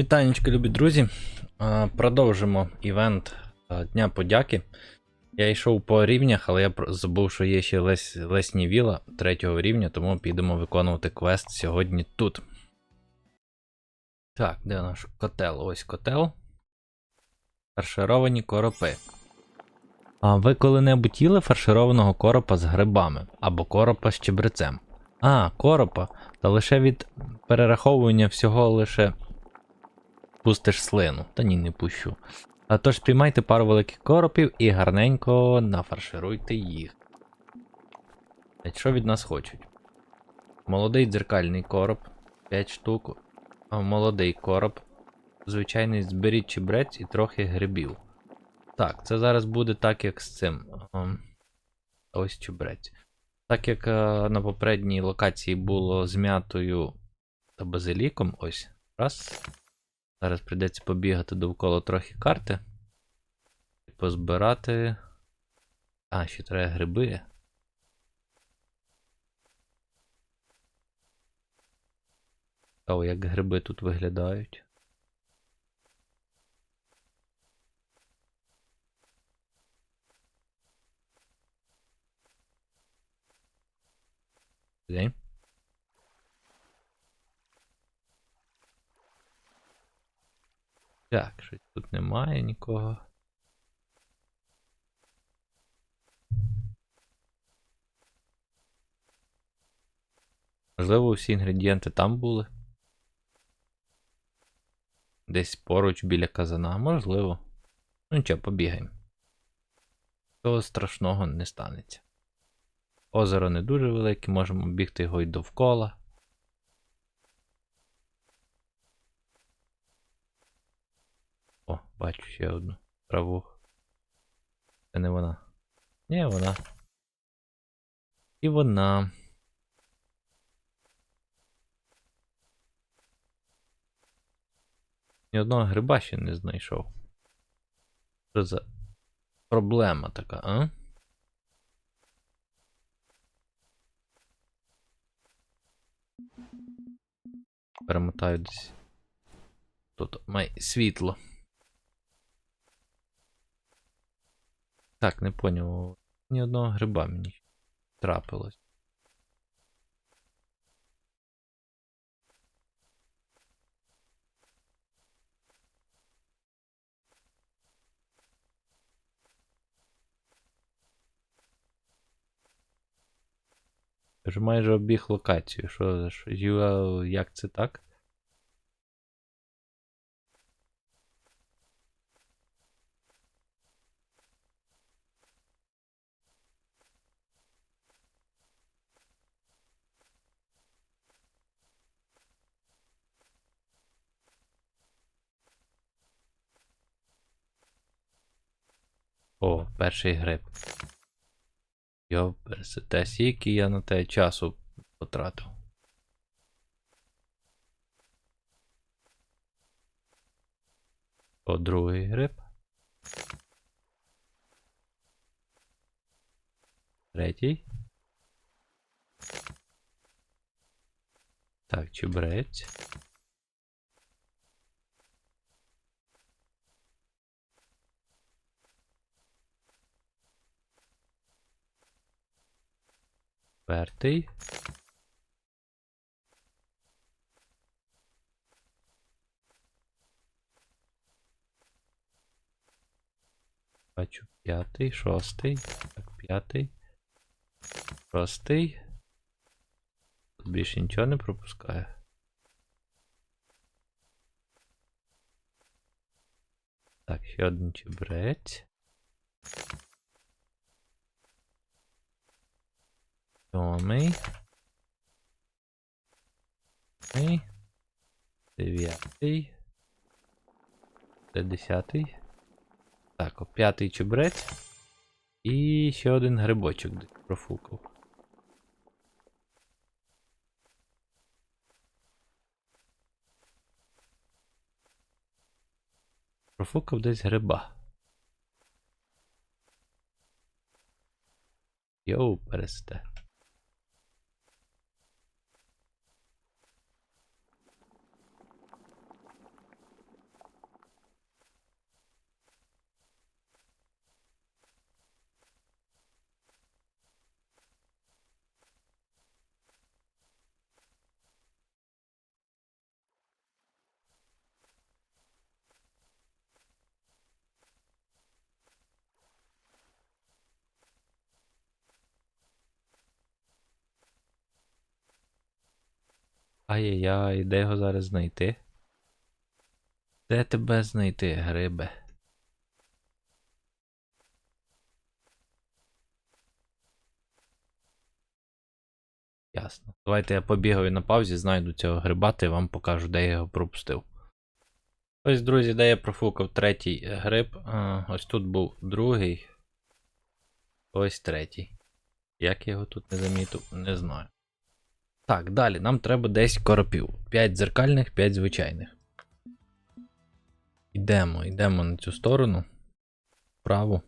Вітанечко, любі друзі. Продовжимо івент Дня подяки. Я йшов по рівнях, але я забув, що є ще лес, лесні віла третього рівня, тому підемо виконувати квест сьогодні тут. Так, де наш котел? Ось котел. Фаршировані коропи. А ви коли-небудь їли фаршированого коропа з грибами або коропа з чебрецем? А, коропа. Та лише від перераховування всього лише пустиш слину. Та ні, не пущу. А тож спіймайте пару великих коропів і гарненько нафаршируйте їх. Що від нас хочуть? Молодий дзеркальний короб 5 штук. Молодий короб. Звичайний зберіть чебрець і трохи грибів. Так, це зараз буде так, як з цим. Ось чебрець. Так як е, на попередній локації було з м'ятою та базиліком, ось. Раз. Зараз прийдеться побігати довкола трохи карти. І позбирати. А, ще треба гриби. О, як гриби тут виглядають. День. Так, щось тут немає нікого. Можливо, всі інгредієнти там були. Десь поруч біля казана, можливо. Ну нічого, побігаємо. Того страшного не станеться. Озеро не дуже велике, можемо бігти його й довкола. О, бачу ще одну траву. Це не вона. Ні, вона. І вона. Ні одного гриба ще не знайшов. Що за проблема така, а? Перемотаю десь. Тут має світло. Так, не поняв. Ні одного гриба мені трапилось. Ж майже обіг локацію. Що, що як це так? О, перший гриб. Йоперсете, скільки я на те часу потратив. О, другий гриб. Третій. Так, чебрець. Четвертий. Бачу п'ятий, шостий. Так, п'ятий. Шостий. Тут більше нічого не пропускаю. Так, ще один чебрець. Сьомий. Восьмий. Дев'ятий. Це десятий. Так, о, п'ятий чебрець. І ще один грибочок десь профукав. Профукав десь гриба. Йоу, пересте. Ай-яй-яй, де його зараз знайти? Де тебе знайти, грибе? Ясно. Давайте я побігаю на паузі, знайду цього гриба та й вам покажу, де я його пропустив. Ось, друзі, де я профукав третій гриб. А, ось тут був другий. Ось третій. Як я його тут не замітив, не знаю. Так, далі нам треба 10 коропів. 5 дзеркальних, 5 звичайних. Йдемо, йдемо на цю сторону. Вправо.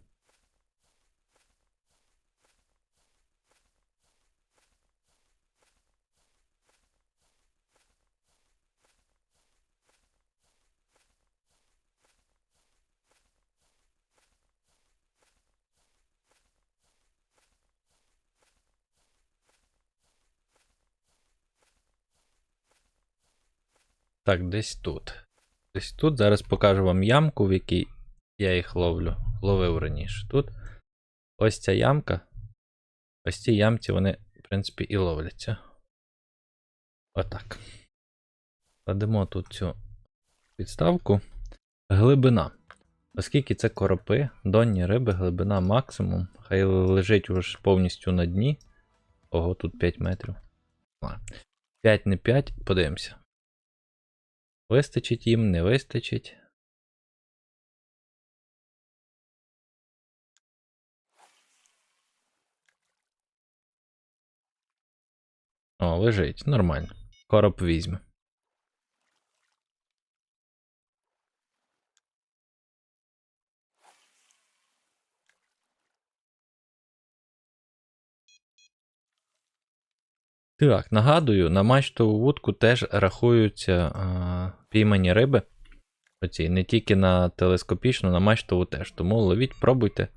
Так, десь тут. Десь тут. Зараз покажу вам ямку, в якій я їх ловлю. Ловив раніше. Тут ось ця ямка. Ось ці ямці вони, в принципі, і ловляться. Отак. Кладемо тут цю підставку. Глибина. Оскільки це коропи, донні риби, глибина максимум. Хай лежить уже повністю на дні. Ого, тут 5 метрів. 5 не 5, подивимося. Вистачить їм, не вистачить. О, лежить, нормально. Короб візьме. Так, нагадую, на мачтову вудку теж рахуються а, піймані риби. Оці, не тільки на телескопічну, на мачтову теж. Тому ловіть, пробуйте.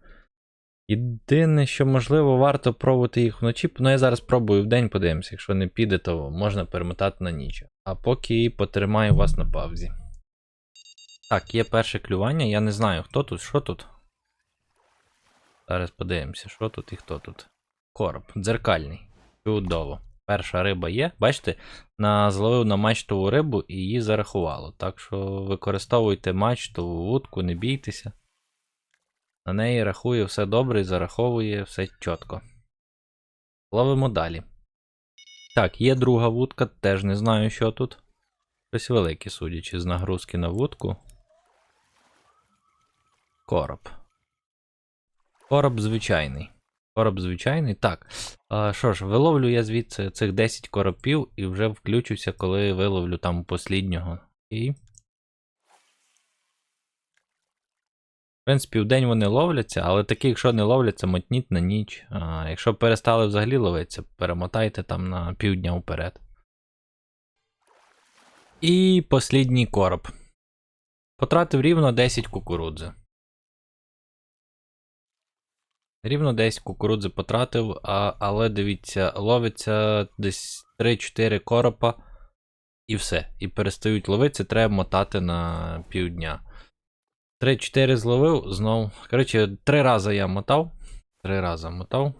Єдине, що можливо, варто пробувати їх вночі. Ну, я зараз пробую в день, подивимося. Якщо не піде, то можна перемотати на ніч. А поки потримаю вас на паузі. Так, є перше клювання. Я не знаю, хто тут, що тут. Зараз подивимося, що тут і хто тут. Короб, дзеркальний. Чудово. Перша риба є. Бачите, на, зловив на мачтову рибу і її зарахувало. Так що використовуйте мачтову вудку, не бійтеся. На неї рахує все добре і зараховує все чітко. Ловимо далі. Так, є друга вудка, теж не знаю, що тут. Щось велике, судячи з нагрузки на вудку. Короб. Короб звичайний. Короб звичайний. Так. Що ж, виловлю я звідси цих 10 коропів і вже включуся, коли виловлю там посліднього. І. В принципі, в день вони ловляться, але такі, якщо не ловляться, мотніть на ніч. А якщо перестали взагалі ловитися, перемотайте там на півдня вперед. І послідній короб. Потратив рівно 10 кукурудзи. Рівно 10 кукурудзи потратив, а, але дивіться, ловиться десь 3-4 коропа і все. І перестають ловитися, треба мотати на півдня. 3-4 зловив, знов. Коротше, 3 рази я мотав. 3 рази мотав.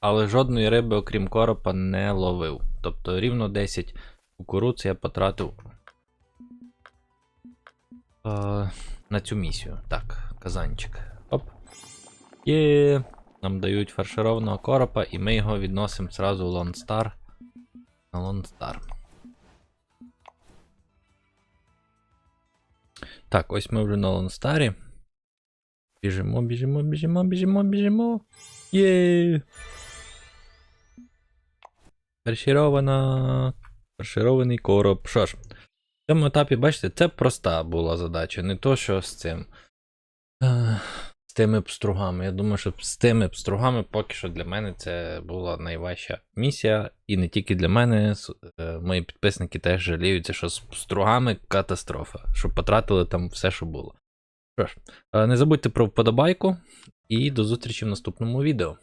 Але жодної риби, окрім коропа, не ловив. Тобто рівно 10 кукурудз я потратив е, на цю місію. Так, казанчик. Є. Нам дають фаршированого коропа, і ми його відносимо зразу в Star. На Star. Так, ось ми вже на Star. Біжимо, біжимо, біжимо, біжимо, біжимо. Є. Фарширована. Фарширований короб. Що ж, в цьому етапі, бачите, це проста була задача, не то, що з цим. З тими пстругами. Я думаю, що з тими пстругами поки що для мене це була найважча місія. І не тільки для мене. е, Мої підписники теж жаліються, що з пстругами катастрофа. Що потратили там все, що було. Що ж, е, не забудьте про вподобайку і до зустрічі в наступному відео.